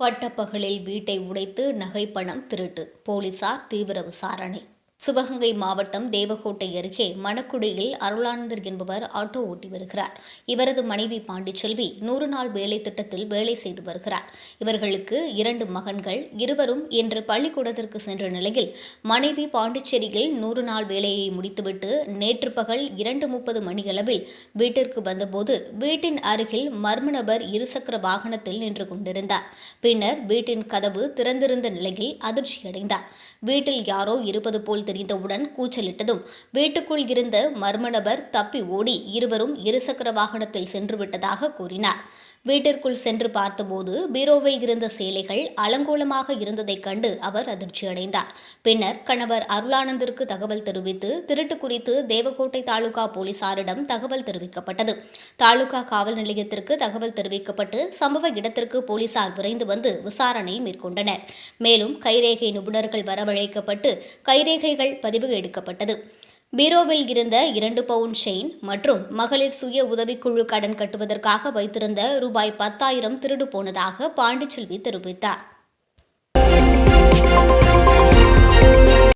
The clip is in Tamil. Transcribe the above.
பட்டப்பகலில் வீட்டை உடைத்து நகை பணம் திருட்டு. போலீசார் தீவிர விசாரணை. சிவகங்கை மாவட்டம் தேவகோட்டை அருகே மணக்குடியில் அருளானந்தர் என்பவர் ஆட்டோ ஓட்டி வருகிறார். இவரது மனைவி பாண்டிச்செல்வி நூறு நாள் வேலை திட்டத்தில் வேலை செய்து வருகிறார். இவர்களுக்கு இரண்டு மகன்கள் இருவரும் இன்று பள்ளிக்கூடத்திற்கு சென்ற நிலையில் மனைவி பாண்டிச்சேரியில் நூறு நாள் வேலையை முடித்துவிட்டு நேற்று பகல் இரண்டு முப்பது மணியளவில் வீட்டிற்கு வந்தபோது வீட்டின் அருகில் மர்ம நபர் இருசக்கர வாகனத்தில் நின்று கொண்டிருந்தார். பின்னர் வீட்டின் கதவு திறந்திருந்த நிலையில் அதிர்ச்சியடைந்தார். வீட்டில் யாரோ இருப்பது போல் தெரிந்தவுடன் கூச்சலிட்டதும் வீட்டுக்குள் இருந்த மர்ம நபர் தப்பி ஓடி இருவரும் இருசக்கர வாகனத்தில் சென்று விட்டதாக கூறினார். வீட்டிற்குள் சென்று பார்த்தபோது பீரோவில் இருந்த சேலைகள் அலங்கோலமாக இருந்ததைக் கண்டு அவர் அதிர்ச்சியடைந்தார். பின்னர் கணவர் அருளானந்திற்கு தகவல் தெரிவித்து திருட்டு குறித்து தேவகோட்டை தாலுகா போலீசாரிடம் தகவல் தெரிவிக்கப்பட்டது. தாலுகா காவல் நிலையத்திற்கு தகவல் தெரிவிக்கப்பட்டு சம்பவ இடத்திற்கு போலீசார் விரைந்து வந்து விசாரணை மேற்கொண்டனர். மேலும் கைரேகை நிபுணர்கள் வரவழைக்கப்பட்டு கைரேகைகள் பதிவு எடுக்கப்பட்டது. பீரோவில் இருந்த இரண்டு பவுன் செயின் மற்றும் மகளிர் சுய உதவிக்குழு கடன் கட்டுவதற்காக வைத்திருந்த ரூபாய் பத்தாயிரம் திருடு போனதாக பாண்டிச்செல்வி தெரிவித்தார்.